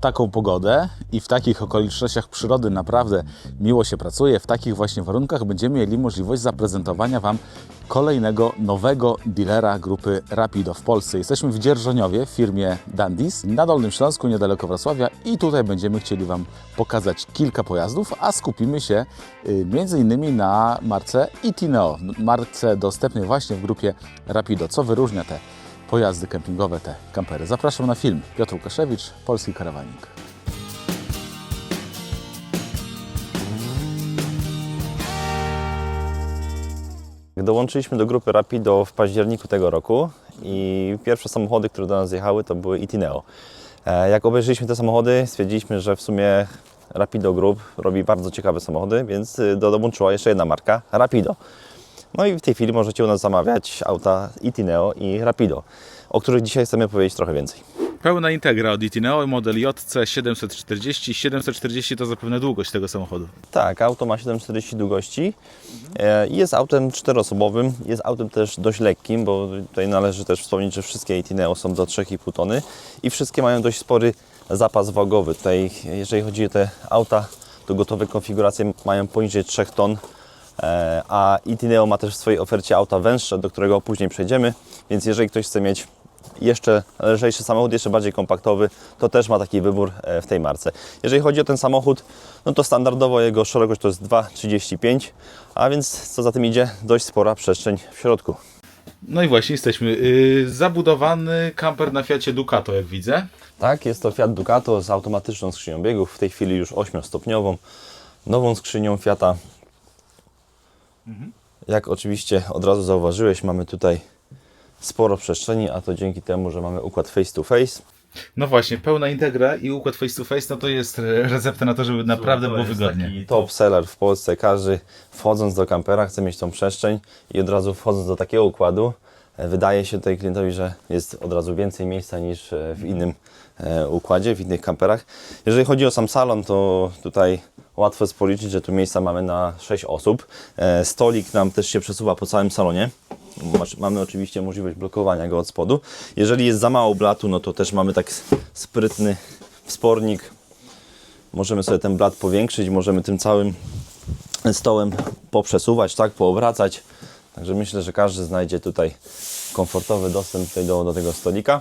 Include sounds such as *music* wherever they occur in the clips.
taką pogodę i w takich okolicznościach przyrody naprawdę miło się pracuje, w takich właśnie warunkach będziemy mieli możliwość zaprezentowania Wam kolejnego nowego dealera grupy Rapido w Polsce. Jesteśmy w Dzierżoniowie w firmie Dandis na Dolnym Śląsku, niedaleko Wrocławia i tutaj będziemy chcieli Wam pokazać kilka pojazdów, a skupimy się y, innymi na marce Itineo, marce dostępnej właśnie w grupie Rapido. Co wyróżnia te pojazdy kempingowe, te kampery? Zapraszam na film. Piotr Łukaszewicz, Polski Karawanik. Dołączyliśmy do grupy Rapido w październiku tego roku i pierwsze samochody, które do nas jechały, to były Itineo. E, Jak obejrzeliśmy te samochody, stwierdziliśmy, że w sumie Rapido Group robi bardzo ciekawe samochody, więc y, do- dołączyła jeszcze jedna marka, Rapido. No i w tej chwili możecie u nas zamawiać auta Itineo i Rapido, o których dzisiaj chcemy powiedzieć trochę więcej. Pełna integra od Itineo, model JC 740. 740 to zapewne długość tego samochodu. Tak, auto ma 740 długości. E, Jest autem czteroosobowym, jest autem też dość lekkim, bo tutaj należy też wspomnieć, że wszystkie Itineo są do 3,5 tony i wszystkie mają dość spory zapas wagowy. Tutaj, jeżeli chodzi o te auta, to gotowe konfiguracje mają poniżej 3 ton, a Itineo ma też w swojej ofercie auta węższe, do którego później przejdziemy, więc jeżeli ktoś chce mieć jeszcze lżejszy samochód, jeszcze bardziej kompaktowy, to też ma taki wybór e, w tej marce. Jeżeli chodzi o ten samochód, no to standardowo jego szerokość to jest 2,35, a więc co za tym idzie, dość spora przestrzeń w środku. No i właśnie jesteśmy. Yy, zabudowany kamper na Fiacie Ducato, jak widzę. Tak, jest to Fiat Ducato z automatyczną skrzynią biegów, w tej chwili już 8-stopniową, nową skrzynią Fiata. Jak oczywiście od razu zauważyłeś, mamy tutaj sporo przestrzeni, a to dzięki temu, że mamy układ face to face. No właśnie, pełna integra i układ face to face, no to jest recepta na to, żeby naprawdę było wygodnie. Taki top seller w Polsce. Każdy wchodząc do kampera chce mieć tą przestrzeń i od razu wchodząc do takiego układu e, wydaje się tutaj klientowi, że jest od razu więcej miejsca niż e, w innym e, układzie, w innych kamperach. Jeżeli chodzi o sam salon, to tutaj łatwo jest policzyć, że tu miejsca mamy na 6 osób. E, Stolik nam też się przesuwa po całym salonie. Mamy oczywiście możliwość blokowania go od spodu. Jeżeli jest za mało blatu, no to też mamy tak sprytny wspornik Możemy sobie ten blat powiększyć, możemy tym całym stołem poprzesuwać, tak, poobracać. Także myślę, że każdy znajdzie tutaj komfortowy dostęp tutaj do, do tego stolika.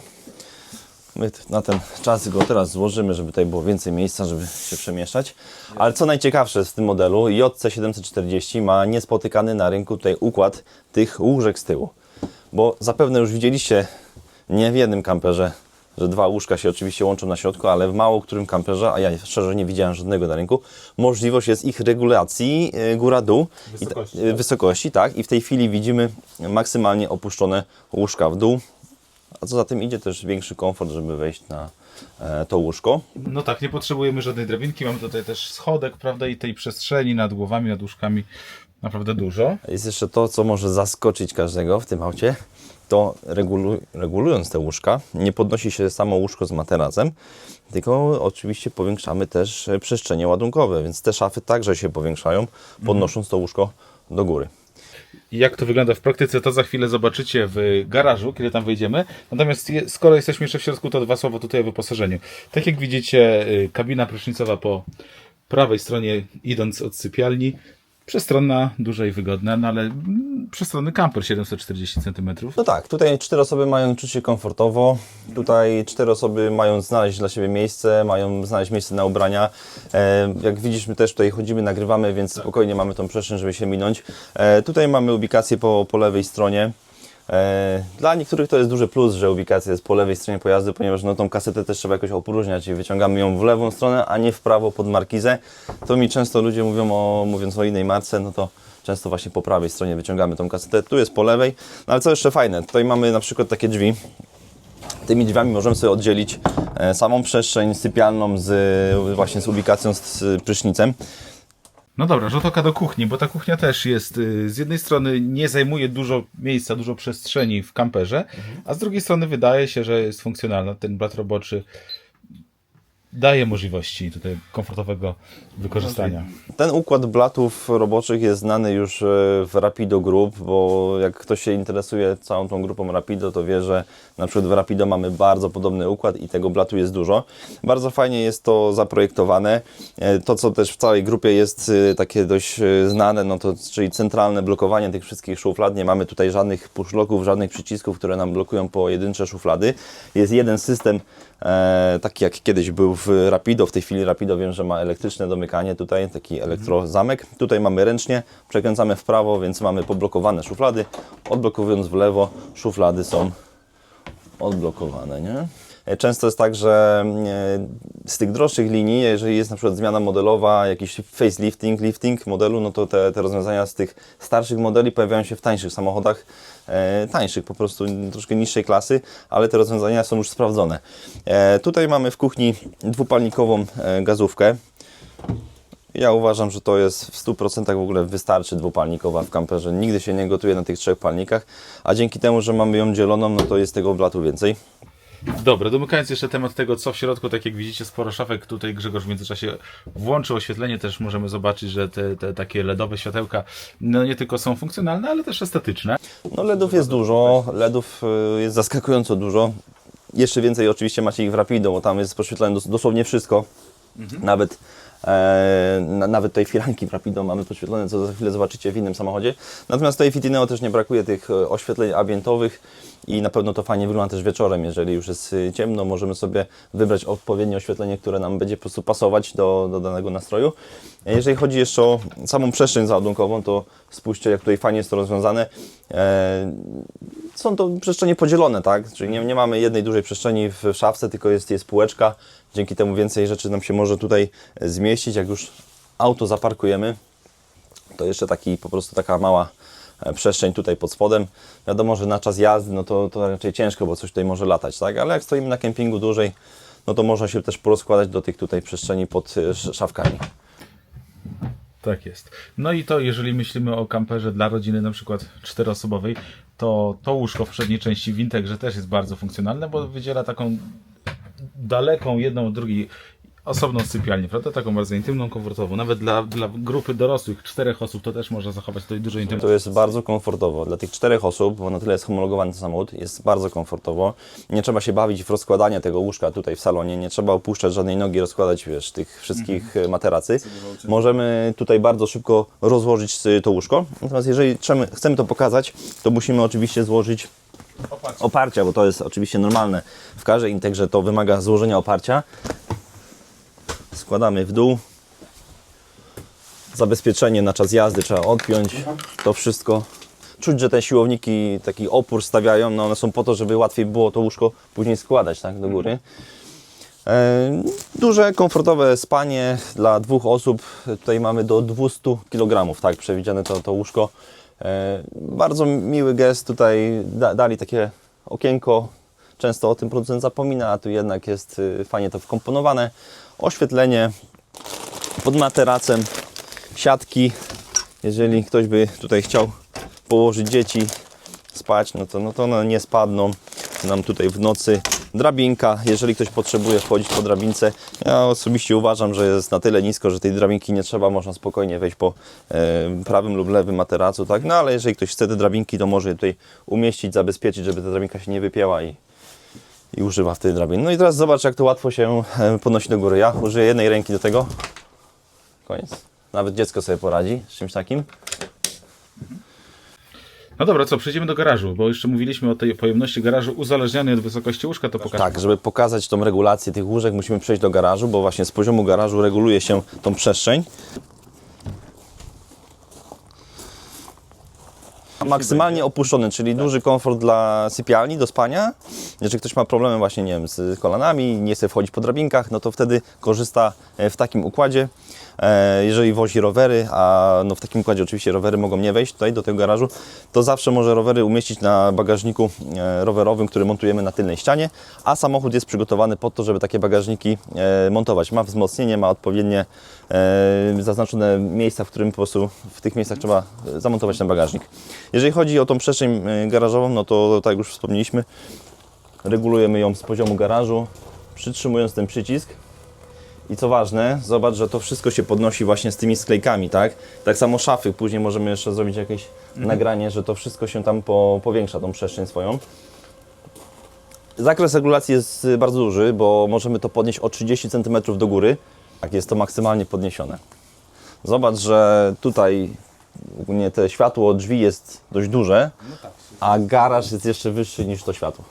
My na ten czas go teraz złożymy, żeby tutaj było więcej miejsca, żeby się przemieszczać. Ale co najciekawsze w tym modelu, JC740 ma niespotykany na rynku tutaj układ tych łóżek z tyłu. Bo zapewne już widzieliście nie w jednym kamperze, że dwa łóżka się oczywiście łączą na środku, ale w mało którym kamperze, a ja szczerze nie widziałem żadnego na rynku, możliwość jest ich regulacji y, góra-dół. Wysokości, wysokości, tak. I w tej chwili widzimy maksymalnie opuszczone łóżka w dół. A co za tym idzie też większy komfort, żeby wejść na e, to łóżko. No tak, nie potrzebujemy żadnej drabinki, mamy tutaj też schodek, prawda, i tej przestrzeni nad głowami, nad łóżkami naprawdę dużo. Jest jeszcze to, co może zaskoczyć każdego w tym aucie, to regulu regulując te łóżka, nie podnosi się samo łóżko z materacem, tylko oczywiście powiększamy też przestrzenie ładunkowe, więc te szafy także się powiększają, podnosząc to łóżko do góry. I Jak to wygląda w praktyce, to za chwilę zobaczycie w garażu, kiedy tam wejdziemy. Natomiast skoro jesteśmy jeszcze w środku, to dwa słowa tutaj o wyposażeniu. Tak jak widzicie, y, kabina prysznicowa po prawej stronie, idąc od sypialni. Przestronna, duża i wygodna, no ale przestronny kamper 740 cm. No tak, tutaj cztery osoby mają czuć się komfortowo, tutaj cztery osoby mają znaleźć dla siebie miejsce, mają znaleźć miejsce na ubrania. E, jak widzisz, my też tutaj chodzimy, nagrywamy, więc spokojnie mamy tą przestrzeń, żeby się minąć. E, tutaj mamy ubikację po, po lewej stronie. E, Dla niektórych to jest duży plus, że ubikacja jest po lewej stronie pojazdu, ponieważ no, tą kasetę też trzeba jakoś opróżniać i wyciągamy ją w lewą stronę, a nie w prawo pod markizę. To mi często ludzie mówią, o, mówiąc o innej marce, no to często właśnie po prawej stronie wyciągamy tą kasetę, tu jest po lewej. No ale co jeszcze fajne, tutaj mamy na przykład takie drzwi. Tymi drzwiami możemy sobie oddzielić e, samą przestrzeń sypialną z właśnie z ubikacją z, z prysznicem. No dobra, rzut oka do kuchni, bo ta kuchnia też jest, y, z jednej strony nie zajmuje dużo miejsca, dużo przestrzeni w kamperze, a z drugiej strony wydaje się, że jest funkcjonalna. Ten blat roboczy daje możliwości tutaj komfortowego wykorzystania. Ten układ blatów roboczych jest znany już e, w Rapido Group, bo jak ktoś się interesuje całą tą grupą Rapido, to wie, że na przykład w Rapido mamy bardzo podobny układ i tego blatu jest dużo. Bardzo fajnie jest to zaprojektowane. E, To, co też w całej grupie jest e, takie dość znane, no to czyli centralne blokowanie tych wszystkich szuflad. Nie mamy tutaj żadnych pushlocków, żadnych przycisków, które nam blokują pojedyncze szuflady. Jest jeden system, taki jak kiedyś był w Rapido. W tej chwili Rapido wiem, że ma elektryczne domykanie tutaj, taki elektrozamek. Tutaj mamy ręcznie, przekręcamy w prawo, więc mamy poblokowane szuflady. Odblokowując w lewo, szuflady są odblokowane, nie? Często jest tak, że e, z tych droższych linii, jeżeli jest na przykład zmiana modelowa, jakiś facelifting, lifting modelu, no to te, te rozwiązania z tych starszych modeli pojawiają się w tańszych samochodach, e, tańszych, po prostu troszkę niższej klasy, ale te rozwiązania są już sprawdzone. E, tutaj mamy w kuchni dwupalnikową gazówkę. Ja uważam, że to jest w 100% w ogóle wystarczy dwupalnikowa w kamperze. Nigdy się nie gotuje na tych trzech palnikach, a dzięki temu, że mamy ją dzieloną, no to jest tego blatu więcej. Dobra, domykając jeszcze temat tego, co w środku, tak jak widzicie, sporo szafek. Tutaj Grzegorz w międzyczasie włączył oświetlenie. Też możemy zobaczyć, że te, te takie LEDowe światełka no nie tylko są funkcjonalne, ale też estetyczne. No LEDów jest dużo, LEDów y, jest zaskakująco dużo. Jeszcze więcej oczywiście macie ich w Rapido, bo tam jest poświetlone dos- dosłownie wszystko. Nawet, e, na, nawet tej firanki w Rapido mamy podświetlone, co za chwilę zobaczycie w innym samochodzie. Natomiast w Fitineo też nie brakuje tych e, oświetleń ambientowych i na pewno to fajnie wygląda też wieczorem. Jeżeli już jest y, ciemno, możemy sobie wybrać odpowiednie oświetlenie, które nam będzie po prostu pasować do, do danego nastroju. E, Jeżeli chodzi jeszcze o samą przestrzeń załadunkową, to spójrzcie, jak tutaj fajnie jest to rozwiązane. Są to przestrzenie podzielone, tak? Czyli nie, nie mamy jednej dużej przestrzeni w szafce, tylko jest, jest półeczka. Dzięki temu więcej rzeczy nam się może tutaj e, zmieścić. Jak już auto zaparkujemy, to jeszcze taki po prostu taka mała e, przestrzeń tutaj pod spodem. Wiadomo, że na czas jazdy no to, to raczej ciężko, bo coś tutaj może latać, tak? Ale jak stoimy na kempingu dłużej, no to można się też porozkładać do tych tutaj przestrzeni pod e, sz- szafkami. Tak jest. No i to, jeżeli myślimy o kamperze dla rodziny na przykład czteroosobowej, to to łóżko w przedniej części w Integrze też jest bardzo funkcjonalne, bo wydziela taką daleką jedną od drugiej osobną sypialnię, prawda? Taką bardzo intymną, komfortową. Nawet dla, dla grupy dorosłych, czterech osób, to też można zachować tutaj dużo intymności. To jest bardzo komfortowo. Dla tych czterech osób, bo na tyle jest homologowany samochód, jest bardzo komfortowo. Nie trzeba się bawić w rozkładanie tego łóżka tutaj w salonie, nie trzeba opuszczać żadnej nogi, rozkładać wiesz, tych wszystkich e, materacy. Możemy tutaj bardzo szybko rozłożyć y, to łóżko. Natomiast jeżeli chcemy, chcemy to pokazać, to musimy oczywiście złożyć oparcia, bo to jest oczywiście normalne. W każdej integrze to wymaga złożenia oparcia. Składamy w dół. Zabezpieczenie na czas jazdy trzeba odpiąć. To wszystko. Czuć, że te siłowniki taki opór stawiają, no one są po to, żeby łatwiej było to łóżko później składać tak, do góry. E, Duże, komfortowe spanie dla dwóch osób. Tutaj mamy do 200 kg, tak, przewidziane to, to łóżko. E, Bardzo miły gest tutaj da, dali takie okienko. Często o tym producent zapomina, a tu jednak jest y, fajnie to wkomponowane. Oświetlenie pod materacem, siatki. Jeżeli ktoś by tutaj chciał położyć dzieci spać, no to, no to one nie spadną nam tutaj w nocy. Drabinka, jeżeli ktoś potrzebuje wchodzić po drabince, ja osobiście uważam, że jest na tyle nisko, że tej drabinki nie trzeba, można spokojnie wejść po e, prawym lub lewym materacu, tak? No ale jeżeli ktoś chce te drabinki, to może je tutaj umieścić, zabezpieczyć, żeby ta drabinka się nie wypięła i, i używa wtedy drabin. No i teraz zobacz, jak to łatwo się e, podnosi do góry. Ja użyję jednej ręki do tego. Koniec. Nawet dziecko sobie poradzi z czymś takim. No dobra, co, przejdziemy do garażu, bo jeszcze mówiliśmy o tej pojemności garażu uzależnionej od wysokości łóżka, to pokażę. Tak, żeby pokazać tą regulację tych łóżek, musimy przejść do garażu, bo właśnie z poziomu garażu reguluje się tą przestrzeń. Maksymalnie opuszczony, czyli duży komfort dla sypialni, do spania. Jeżeli ktoś ma problemy właśnie, nie wiem, z kolanami, nie chce wchodzić po drabinkach, no to wtedy korzysta e, w takim układzie. E, Jeżeli wozi rowery, a no w takim układzie oczywiście rowery mogą nie wejść tutaj do tego garażu, to zawsze może rowery umieścić na bagażniku e, rowerowym, który montujemy na tylnej ścianie, a samochód jest przygotowany po to, żeby takie bagażniki e, montować. Ma wzmocnienie, ma odpowiednie zaznaczone miejsca, w którym po prostu w tych miejscach trzeba zamontować ten bagażnik. Jeżeli chodzi o tą przestrzeń garażową, no to tak już wspomnieliśmy, regulujemy ją z poziomu garażu, przytrzymując ten przycisk I co ważne, zobacz, że to wszystko się podnosi właśnie z tymi sklejkami, tak? Tak samo szafy, później możemy jeszcze zrobić jakieś nagranie, że to wszystko się tam po, powiększa, tą przestrzeń swoją. Zakres regulacji jest bardzo duży, bo możemy to podnieść o 30 cm do góry. Tak, jest to maksymalnie podniesione. Zobacz, że tutaj ogólnie te światło drzwi jest dość duże, a garaż jest jeszcze wyższy niż to światło.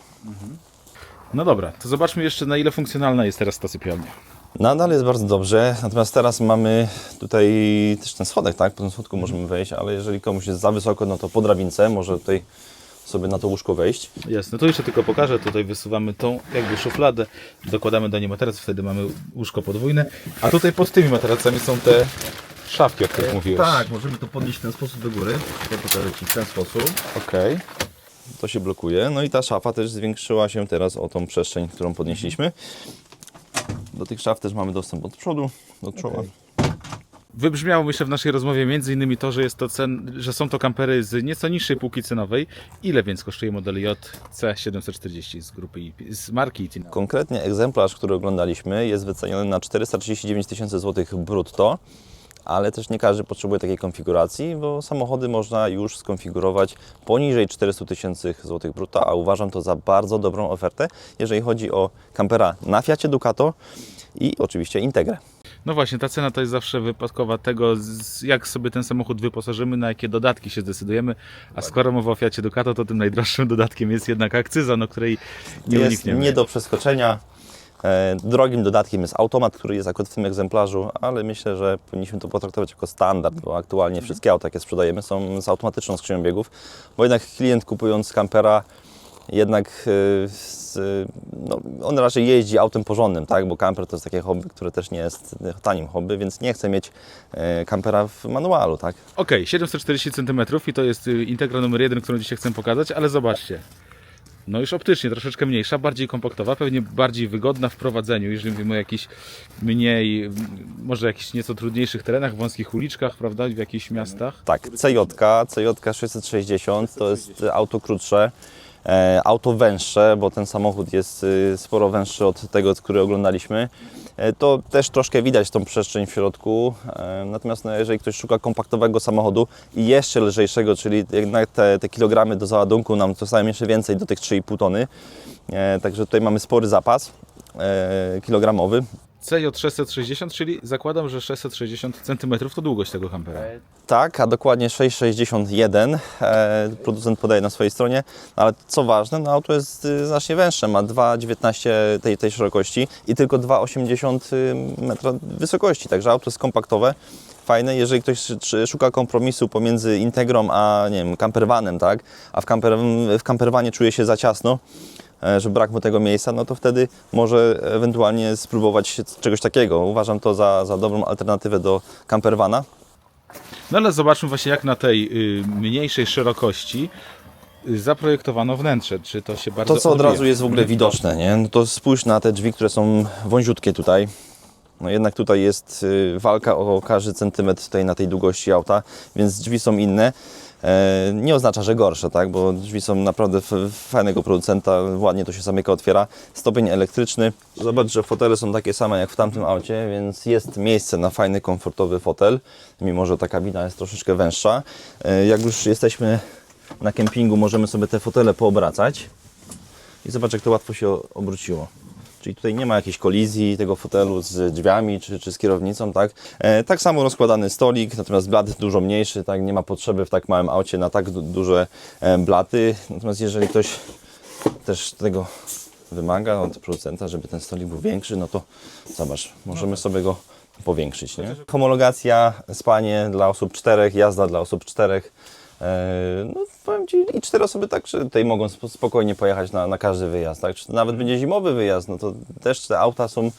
No dobra, to zobaczmy jeszcze na ile funkcjonalna jest teraz ta sypialnia. Nadal jest bardzo dobrze, natomiast teraz mamy tutaj też ten schodek, tak? Po tym schodku możemy wejść, ale jeżeli komuś jest za wysoko, no to po drabince może tutaj sobie na to łóżko wejść. Jasne, to jeszcze tylko pokażę. Tutaj wysuwamy tą jakby szufladę, dokładamy do niej materac, wtedy mamy łóżko podwójne. A tutaj pod tymi materacami są te szafki, o których mówiłeś. Tak, możemy to podnieść w ten sposób do góry. To tutaj leci w ten sposób. Okej. To się blokuje. No i ta szafa też zwiększyła się teraz o tą przestrzeń, którą podnieśliśmy. Do tych szaf też mamy dostęp od przodu, do czoła. Wybrzmiało myślę w naszej rozmowie między innymi to, że, jest to cen, że są to kampery z nieco niższej półki cenowej. Ile więc kosztuje model JC740 z grupy z marki Itina? Konkretnie egzemplarz, który oglądaliśmy jest wyceniony na 439 tysięcy złotych brutto, ale też nie każdy potrzebuje takiej konfiguracji, bo samochody można już skonfigurować poniżej 400 tysięcy złotych brutto, a uważam to za bardzo dobrą ofertę, jeżeli chodzi o kampera na Fiacie Ducato i oczywiście Integrę. No właśnie, ta cena to jest zawsze wypadkowa tego, jak sobie ten samochód wyposażymy, na jakie dodatki się zdecydujemy. A skoro mowa o Fiacie Ducato, to tym najdroższym dodatkiem jest jednak akcyza, no której nie jest unikniemy. nie do przeskoczenia. E, Drogim dodatkiem jest automat, który jest akurat w tym egzemplarzu, ale myślę, że powinniśmy to potraktować jako standard, bo aktualnie wszystkie auta, jakie sprzedajemy, są z automatyczną skrzynią biegów, bo jednak klient kupując kampera jednak e, no, on raczej jeździ autem porządnym, tak? bo kamper to jest takie hobby, które też nie jest tanim hobby, więc nie chce mieć e, kampera w manualu. Tak? Okej, 740 cm i to jest Integra numer jeden, którą dzisiaj chcę pokazać, ale zobaczcie. No już optycznie troszeczkę mniejsza, bardziej kompaktowa, pewnie bardziej wygodna w prowadzeniu, jeżeli mówimy o jakichś mniej, może jakichś nieco trudniejszych terenach, wąskich uliczkach, prawda, w jakichś miastach. Tak, CJ, CJ 660 to jest auto krótsze, e, auto węższe, bo ten samochód jest y, sporo węższy od tego, który oglądaliśmy. E, To też troszkę widać tą przestrzeń w środku. E, Natomiast no, jeżeli ktoś szuka kompaktowego samochodu i jeszcze lżejszego, czyli jednak te, te kilogramy do załadunku nam zostają jeszcze więcej do tych 3,5 tony. E, Także tutaj mamy spory zapas kilogramowy. CJ 660, czyli zakładam, że 660 cm to długość tego kampera. Tak, a dokładnie 6,61 e, producent podaje na swojej stronie, No, ale co ważne, no auto jest y, znacznie węższe, ma 2,19 tej, tej szerokości i tylko 2,80 metra wysokości, także auto jest kompaktowe, fajne, jeżeli ktoś szuka kompromisu pomiędzy Integrą a nie wiem, campervanem, tak, a w, camper, w campervanie czuje się za ciasno, że brak mu tego miejsca, no to wtedy może ewentualnie spróbować czegoś takiego. Uważam to za, za dobrą alternatywę do campervana. No ale zobaczmy właśnie jak na tej y, mniejszej szerokości y, zaprojektowano wnętrze, czy to się bardzo To, co od odbija. razu jest w ogóle widoczne, nie? No to spójrz na te drzwi, które są wąziutkie tutaj. No jednak tutaj jest y, walka o każdy centymetr tutaj na tej długości auta, więc drzwi są inne. E, nie oznacza, że gorsze, tak? Bo drzwi są naprawdę fajnego producenta, ładnie to się zamyka, otwiera. Stopień elektryczny. Zobacz, że fotele są takie same jak w tamtym aucie, więc jest miejsce na fajny, komfortowy fotel, mimo że ta kabina jest troszeczkę węższa. E, jak już jesteśmy na kempingu, możemy sobie te fotele poobracać. I zobacz, jak to łatwo się obróciło. Czyli tutaj nie ma jakiejś kolizji tego fotelu z drzwiami czy, czy z kierownicą, tak? E, tak samo rozkładany stolik, natomiast blat dużo mniejszy, tak? Nie ma potrzeby w tak małym aucie na tak du duże e, blaty. Natomiast jeżeli ktoś też tego wymaga od producenta, żeby ten stolik był większy, no to zobacz, możemy sobie go powiększyć, nie? Homologacja, spanie dla osób czterech, jazda dla osób czterech. E, No, powiem Ci, i cztery osoby tak, tutaj mogą sp- spokojnie pojechać na, na każdy wyjazd, tak? Czy nawet będzie zimowy wyjazd, no to też te auta są,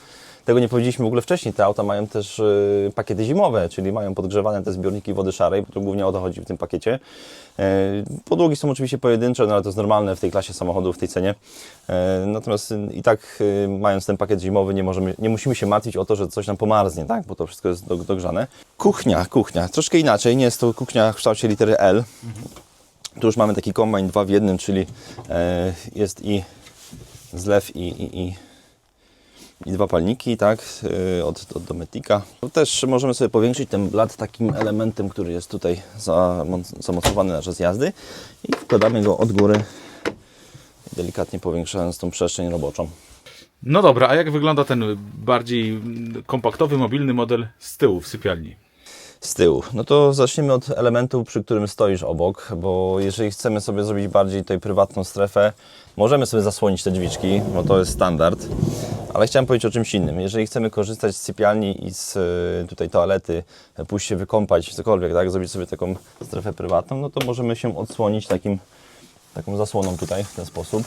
tego nie powiedzieliśmy w ogóle wcześniej, te auta mają też e, pakiety zimowe, czyli mają podgrzewane te zbiorniki wody szarej, bo to głównie o to chodzi w tym pakiecie. E, Podłogi są oczywiście pojedyncze, no ale to jest normalne w tej klasie samochodu, w tej cenie. E, Natomiast y, i tak y, mając ten pakiet zimowy nie, możemy, nie musimy się martwić o to, że coś nam pomarznie, tak? bo to wszystko jest do- dogrzane. Kuchnia, kuchnia. Troszkę inaczej, nie jest to kuchnia w kształcie litery L. Tu już mamy taki kombajn dwa w jednym, czyli e, jest i zlew i, i, i i dwa palniki, tak, yy, od, od Dometica. Tu Też możemy sobie powiększyć ten blat takim elementem, który jest tutaj zamocowany na czas jazdy i wkładamy go od góry, delikatnie powiększając tą przestrzeń roboczą. No dobra, a jak wygląda ten bardziej kompaktowy, mobilny model z tyłu w sypialni? Z tyłu. No to zaczniemy od elementu, przy którym stoisz obok, bo jeżeli chcemy sobie zrobić bardziej tutaj prywatną strefę, możemy sobie zasłonić te drzwiczki, bo to jest standard, ale chciałem powiedzieć o czymś innym. Jeżeli chcemy korzystać z sypialni i z y, tutaj toalety, y, pójść się wykąpać, cokolwiek, tak, zrobić sobie taką strefę prywatną, no to możemy się odsłonić takim, taką zasłoną tutaj w ten sposób.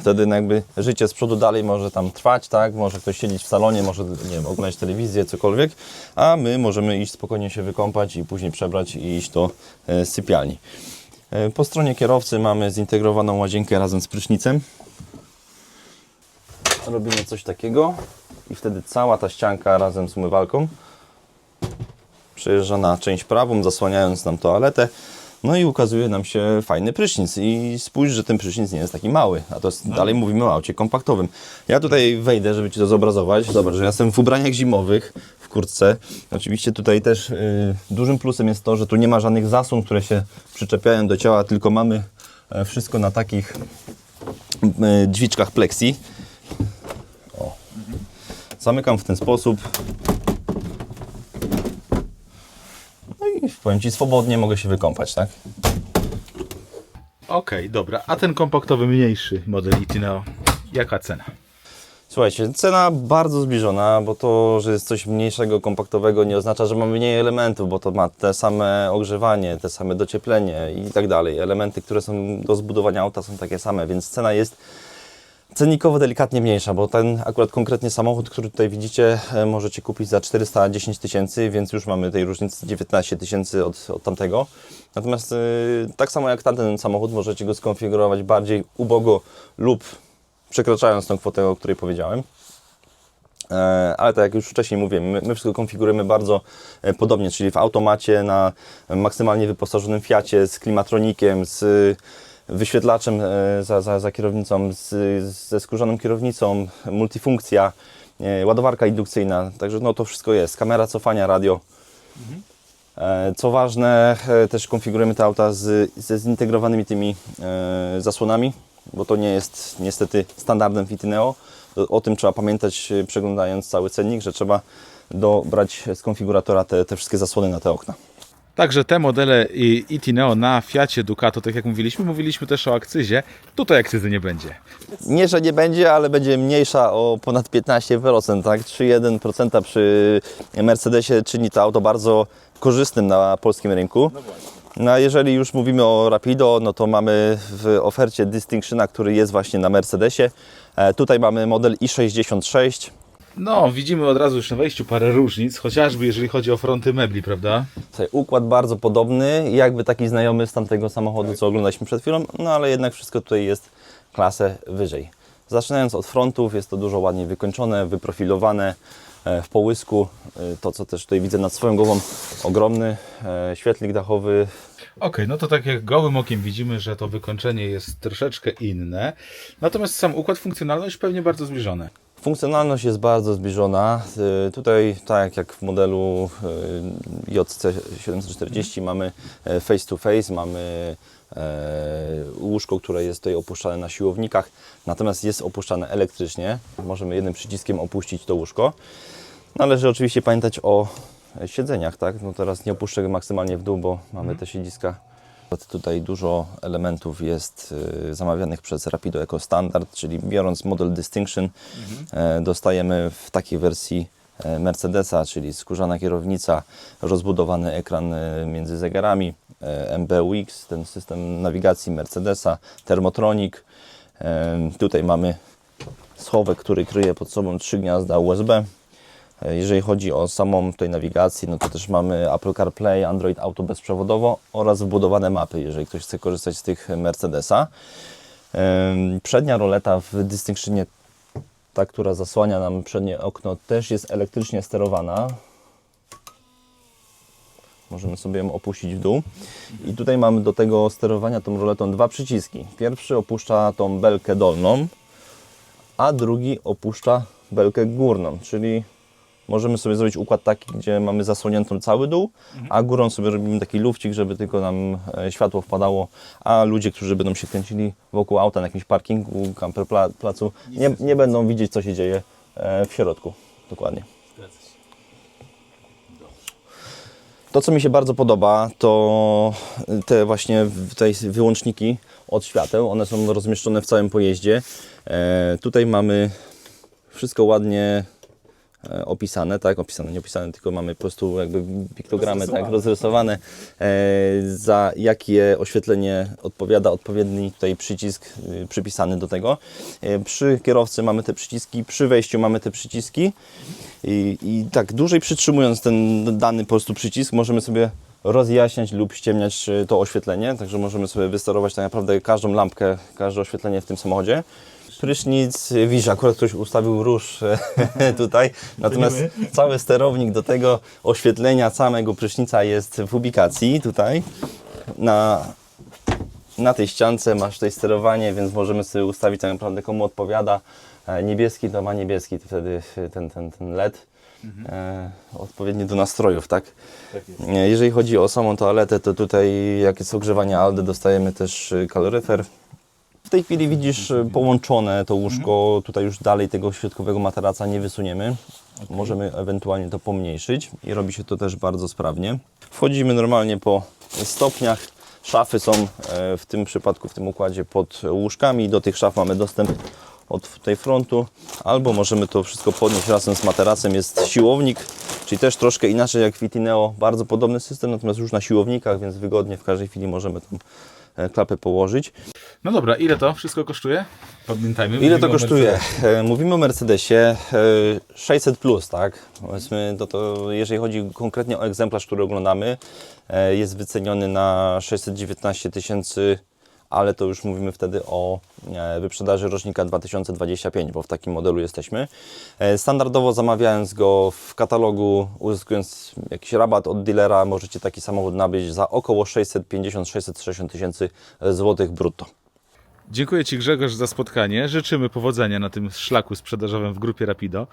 Wtedy no jakby życie z przodu dalej może tam trwać, tak? Może ktoś siedzieć w salonie, może nie wiem, oglądać telewizję, cokolwiek, a my możemy iść spokojnie się wykąpać i później przebrać i iść do e, sypialni. E, Po stronie kierowcy mamy zintegrowaną łazienkę razem z prysznicem. Robimy coś takiego i wtedy cała ta ścianka razem z umywalką przejeżdża na część prawą, zasłaniając nam toaletę. No i ukazuje nam się fajny prysznic. I spójrz, że ten prysznic nie jest taki mały. A to jest, dalej mówimy o aucie kompaktowym. Ja tutaj wejdę, żeby Ci to zobrazować. Zobacz, że ja jestem w ubraniach zimowych, w kurtce. Oczywiście tutaj też y, dużym plusem jest to, że tu nie ma żadnych zasłon, które się przyczepiają do ciała, tylko mamy e, wszystko na takich y, drzwiczkach plexi. O. Zamykam w ten sposób. No i powiem Ci, swobodnie mogę się wykąpać, tak? Okej, dobra. A ten kompaktowy, mniejszy model Itineo, jaka cena? Słuchajcie, cena bardzo zbliżona, bo to, że jest coś mniejszego, kompaktowego nie oznacza, że ma mniej elementów, bo to ma te same ogrzewanie, te same docieplenie i tak dalej. Elementy, które są do zbudowania auta są takie same, więc cena jest cennikowo delikatnie mniejsza, bo ten akurat konkretnie samochód, który tutaj widzicie, e, możecie kupić za 410 tysięcy, więc już mamy tej różnicy 19 tysięcy od, od tamtego. Natomiast y, tak samo jak tamten samochód, możecie go skonfigurować bardziej ubogo lub przekraczając tą kwotę, o której powiedziałem. E, Ale tak jak już wcześniej mówiłem, my, my wszystko konfigurujemy bardzo e, podobnie, czyli w automacie na maksymalnie wyposażonym Fiacie z klimatronikiem, z wyświetlaczem e, za, za, za kierownicą, z, ze skórzaną kierownicą, multifunkcja, e, ładowarka indukcyjna, także no to wszystko jest, kamera cofania, radio. E, Co ważne, też konfigurujemy te auta z, ze zintegrowanymi tymi zasłonami, bo to nie jest niestety standardem w Itineo. O, tym trzeba pamiętać przeglądając cały cennik, że trzeba dobrać z konfiguratora te, te wszystkie zasłony na te okna. Także te modele i- Itineo na Fiacie Ducato, tak jak mówiliśmy, mówiliśmy też o akcyzie. Tutaj akcyzy nie będzie. Nie, że nie będzie, ale będzie mniejsza o ponad 15%, tak? 3,1% przy Mercedesie czyni to auto bardzo korzystnym na polskim rynku. No a jeżeli już mówimy o Rapido, no to mamy w ofercie Distinctiona, który jest właśnie na Mercedesie. E, Tutaj mamy model i66. No, widzimy od razu już na wejściu parę różnic, chociażby jeżeli chodzi o fronty mebli, prawda? Tutaj układ bardzo podobny, jakby taki znajomy z tamtego samochodu, co oglądaliśmy przed chwilą, no ale jednak wszystko tutaj jest klasę wyżej. Zaczynając od frontów, jest to dużo ładniej wykończone, wyprofilowane e, w połysku. E, To, co też tutaj widzę nad swoją głową, ogromny e, świetlik dachowy. Okej, no to tak jak gołym okiem widzimy, że to wykończenie jest troszeczkę inne. Natomiast sam układ, funkcjonalność pewnie bardzo zbliżone. Funkcjonalność jest bardzo zbliżona. E, Tutaj, tak jak w modelu e, JC740, mamy e, face to face, mamy e, łóżko, które jest tutaj opuszczane na siłownikach, natomiast jest opuszczane elektrycznie. Możemy jednym przyciskiem opuścić to łóżko. Należy oczywiście pamiętać o siedzeniach, tak? No teraz nie opuszczę maksymalnie w dół, bo mamy te siedziska. Tutaj dużo elementów jest y, zamawianych przez Rapido jako standard, czyli biorąc model Distinction, e, dostajemy w takiej wersji e, Mercedesa, czyli skórzana kierownica, rozbudowany ekran e, między zegarami, MBUX, ten system nawigacji Mercedesa, Thermotronic. E, Tutaj mamy schowek, który kryje pod sobą trzy gniazda USB. E, Jeżeli chodzi o samą tutaj nawigację, no to też mamy Apple CarPlay, Android Auto bezprzewodowo oraz wbudowane mapy, jeżeli ktoś chce korzystać z tych Mercedesa. Przednia roleta w Distinctionie, ta, która zasłania nam przednie okno, też jest elektrycznie sterowana. Możemy sobie ją opuścić w dół. I tutaj mamy do tego sterowania tą roletą dwa przyciski. Pierwszy opuszcza tą belkę dolną, a drugi opuszcza belkę górną, czyli możemy sobie zrobić układ taki, gdzie mamy zasłoniętą cały dół, a górą sobie robimy taki lufcik, żeby tylko nam e, światło wpadało, a ludzie, którzy będą się kręcili wokół auta na jakimś parkingu, camper pla- placu, nie, nie będą widzieć, co się dzieje e, w środku. Dokładnie. To, co mi się bardzo podoba, to te właśnie tutaj wyłączniki od świateł. One są rozmieszczone w całym pojeździe. E, tutaj mamy wszystko ładnie e, opisane, tak, opisane, nie opisane, tylko mamy po prostu jakby piktogramy tak, rozrysowane, e, za jakie oświetlenie odpowiada odpowiedni tutaj przycisk y, przypisany do tego. E, przy kierowcy mamy te przyciski, przy wejściu mamy te przyciski. I, i tak dłużej przytrzymując ten dany po prostu przycisk możemy sobie rozjaśniać lub ściemniać e, to oświetlenie, także możemy sobie wysterować tak naprawdę każdą lampkę, każde oświetlenie w tym samochodzie. Prysznic, widzisz, akurat ktoś ustawił róż e, *laughs* tutaj, natomiast cały sterownik do tego oświetlenia samego prysznica jest w ubikacji tutaj na, na tej ściance masz tutaj sterowanie, więc możemy sobie ustawić tak naprawdę komu odpowiada. E, Niebieski to ma niebieski, to wtedy ten, ten, ten LED. E, odpowiedni do nastrojów, tak? E, Jeżeli chodzi o samą toaletę, to tutaj jak jest ogrzewanie Aldy, dostajemy też kaloryfer. W tej chwili widzisz e, połączone to łóżko, tutaj już dalej tego środkowego materaca nie wysuniemy. Możemy ewentualnie to pomniejszyć i robi się to też bardzo sprawnie. Wchodzimy normalnie po stopniach. Szafy są e, w tym przypadku, w tym układzie pod łóżkami. Do tych szaf mamy dostęp od tej frontu, albo możemy to wszystko podnieść razem z materacem. Jest siłownik, czyli też troszkę inaczej jak w Itineo. Bardzo podobny system, natomiast już na siłownikach, więc wygodnie w każdej chwili możemy tą e, klapę położyć. No dobra, ile to wszystko kosztuje? Pamiętajmy. Ile to kosztuje? E, Mówimy o Mercedesie e, 600 plus, tak? Powiedzmy, to, to jeżeli chodzi konkretnie o egzemplarz, który oglądamy, e, jest wyceniony na 619 tysięcy, ale to już mówimy wtedy o e, wyprzedaży rocznika 2025, bo w takim modelu jesteśmy. E, Standardowo zamawiając go w katalogu, uzyskując jakiś rabat od dealera, możecie taki samochód nabyć za około 650-660 tysięcy złotych brutto. Dziękuję Ci Grzegorz za spotkanie. Życzymy powodzenia na tym szlaku sprzedażowym w grupie Rapido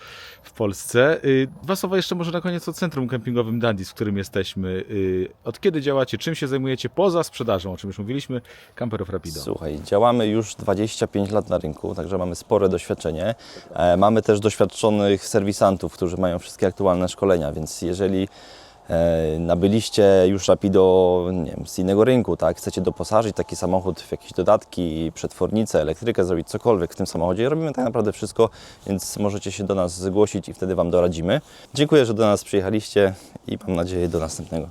w Polsce. Y, Dwa słowa jeszcze może na koniec o centrum kempingowym Dandis, w którym jesteśmy. Y, Od kiedy działacie? Czym się zajmujecie poza sprzedażą, o czym już mówiliśmy? Camperów Rapido. Słuchaj, działamy już 25 lat na rynku, także mamy spore doświadczenie. E, mamy też doświadczonych serwisantów, którzy mają wszystkie aktualne szkolenia, więc jeżeli nabyliście już Rapido nie wiem, z innego rynku, tak, chcecie doposażyć taki samochód w jakieś dodatki, przetwornicę, elektrykę, zrobić cokolwiek w tym samochodzie, robimy tak naprawdę wszystko, więc możecie się do nas zgłosić i wtedy Wam doradzimy. Dziękuję, że do nas przyjechaliście i mam nadzieję do następnego.